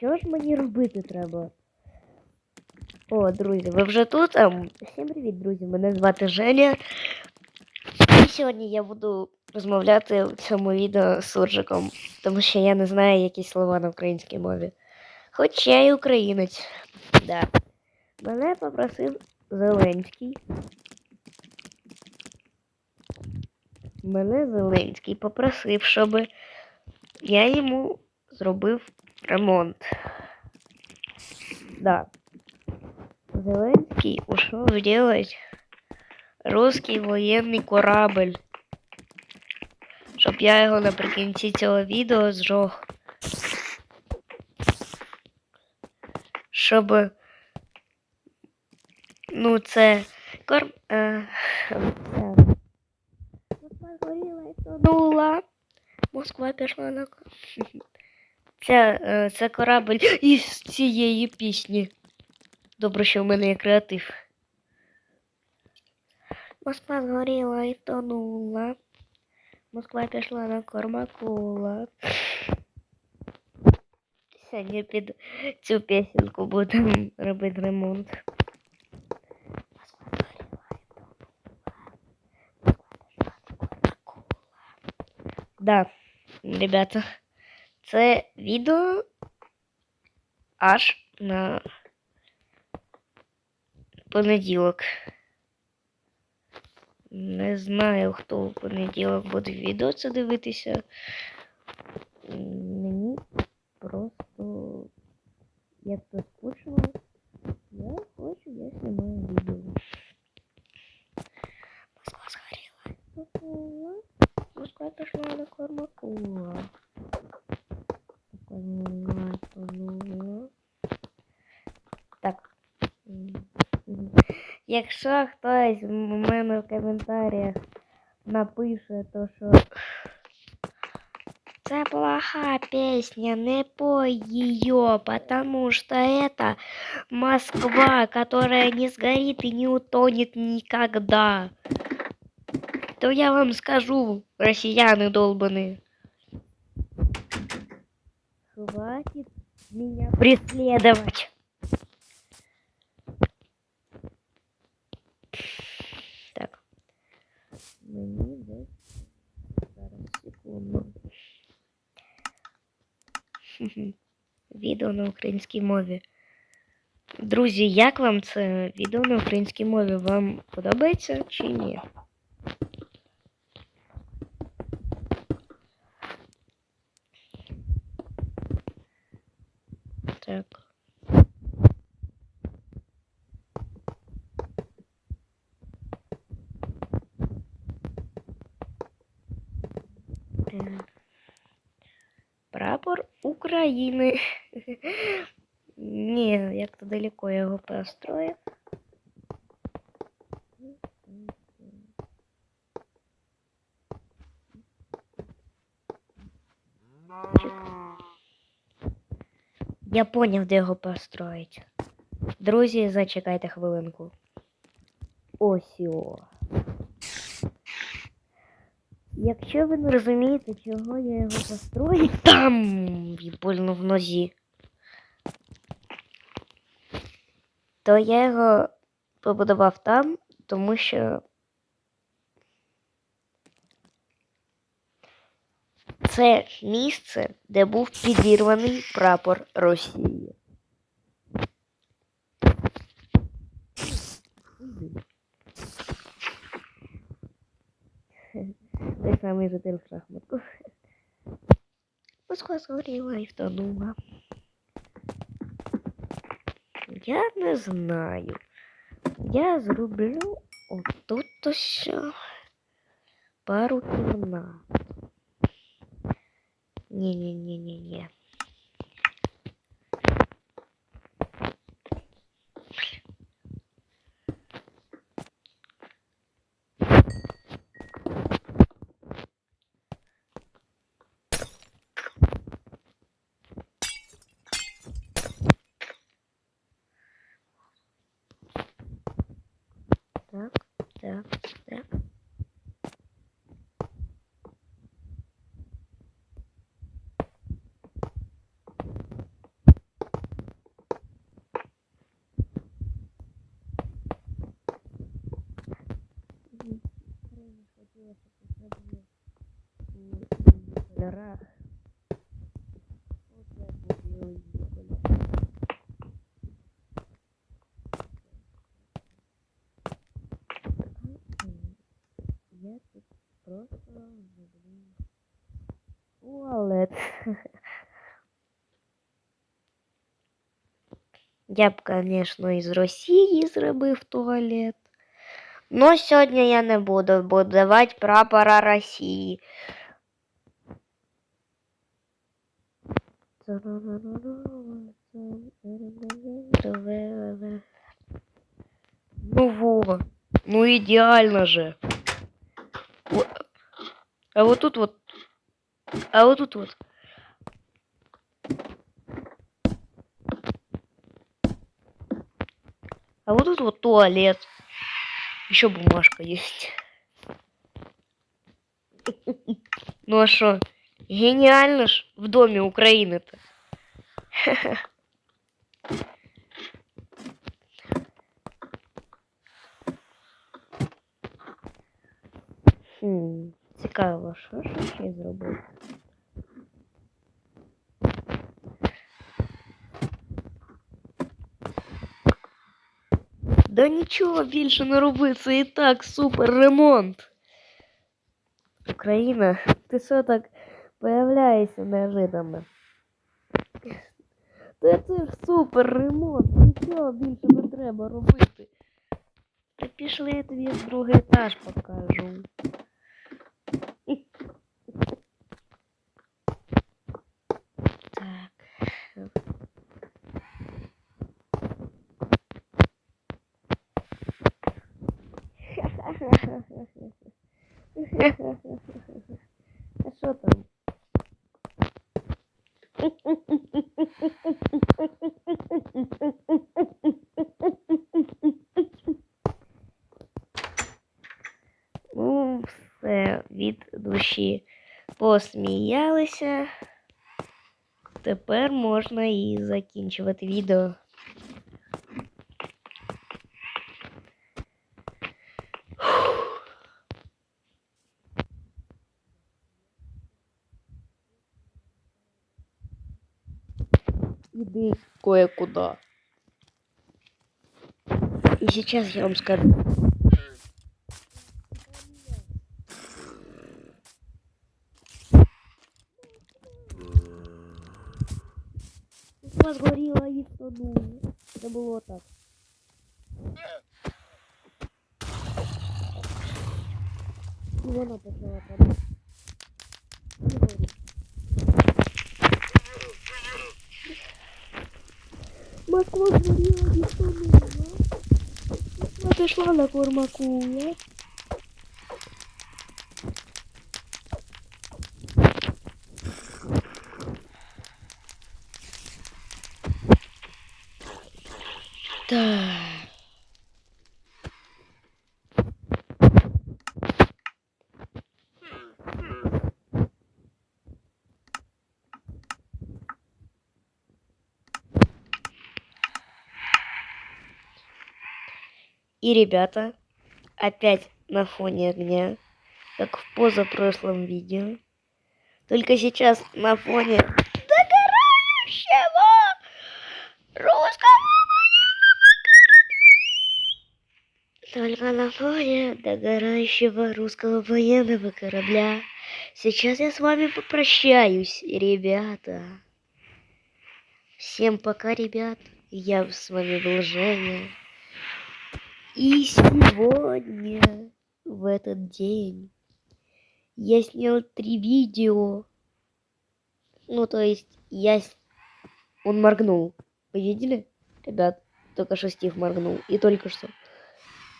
Що ж мені робити треба? О, друзі, ви вже тут? Ем, Всім привіт, друзі! Мене звати Женя. І сьогодні я буду розмовляти в цьому відео з суржиком, тому що я не знаю якісь слова на українській мові. Хоч я і українець. Да. Мене попросив Зеленський. Мене Зеленський попросив, щоб я йому зробив ремонт. Да. Зеленский ушел делать русский воєнний корабль. Щоб я його наприкінці цього відео зжог. Щоб. Ну, це корм. Е. Москва згоріла і тонула. Москва пішла на. Це, е, це корабль із цієї пісні. Добре, що в мене є креатив. Москва згоріла і тонула. Москва пішла на кормакула. Сьогодні під цю пісеньку будемо робити ремонт. Да, ребята, це відео аж на понеділок. Не знаю, хто в понеділок буде відео це дивитися. Мені просто як то скучно. Якщо хтось у мене в коментарях напише, то що це плоха песня, не пой ее, потому что это Москва, которая не сгорит и не утонет никогда. То я вам скажу, россияне долбаные. Хватит меня преследовать. Зараз Відео на українській мові. Друзі, як вам це відео на українській мові? Вам подобається чи ні? Так. Е, Прапор України. Ні, як то далеко я його построїв. Я поняв, де його построїть. Друзі, зачекайте хвилинку. Його. Якщо ви не розумієте, чого я його построїв, там і больно в нозі. То я його побудував там, тому що це місце, де був підірваний прапор Росії. Самий житель шахматку. Москва згоріла і втонула. Я не знаю. Я зроблю отут ще пару кімнат. Ні-ні-ні-ні-ні. Так, так, так. Горах. Оце купили їхали. Я тут просто люблю туалет. Я б, звісно, із Росії зробив туалет. Но сьогодні я не буду будувати прапора Росії. Ну во, ну идеально же. А вот тут вот, а вот тут вот. А вот тут вот туалет. Еще бумажка есть. Ну а что? Гениально ж в доме Украины-то. Хм, цікаво, що ж ще зробити? Да нічого більше не роби, це і так супер ремонт. Україна, ти що так появляєшся неожиданно? Та це ж супер ремонт, нічого більше не треба робити. Та пішли я тобі другий етаж покажу. Так. А що там? Ну, все від душі посміялися. Тепер можна і закінчувати відео. Иди кое-куда. И сейчас я вам скажу. Москва сгорела и тонула. Это было так. И вона почала падати. І. Москва сгорела и тонула. Москва пішла на Кормакула. Так. И, ребята, опять на фоне огня, как в позапрошлом видео. Только сейчас на фоне догорающего русского Только на фоне догорающего русского военного корабля. Сейчас я с вами попрощаюсь, ребята. Всем пока, ребят. Я с вами был Женя. И сегодня, в этот день, я снял три видео. Ну, то есть, я... Он моргнул. Вы видели? Ребят, только что Стив моргнул. И только что.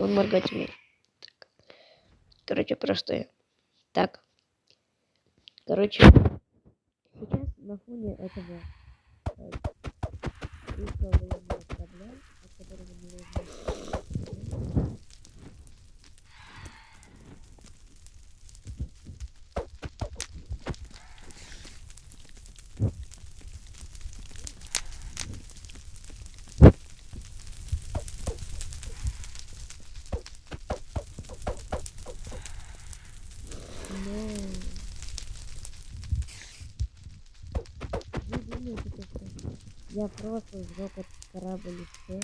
Он моргать умеет. Короче, простое. Так. Короче, сейчас на фоне этого э, русского военного корабля, от которого мы должны Ну, думаете, то, что я просто сжег этот корабль и все?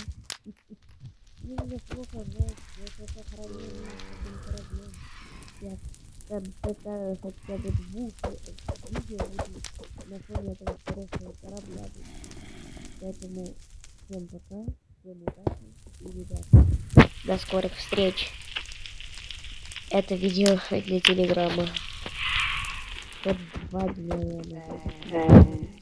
Мне неплохо знать, я это сохранил с этим кораблем. Я представил хотя бы двух видео на фоне этого хорошего корабля. Поэтому всем пока, всем удачи и ребят. До скорых встреч. Это видео для телеграмма. Под два дня, наверное.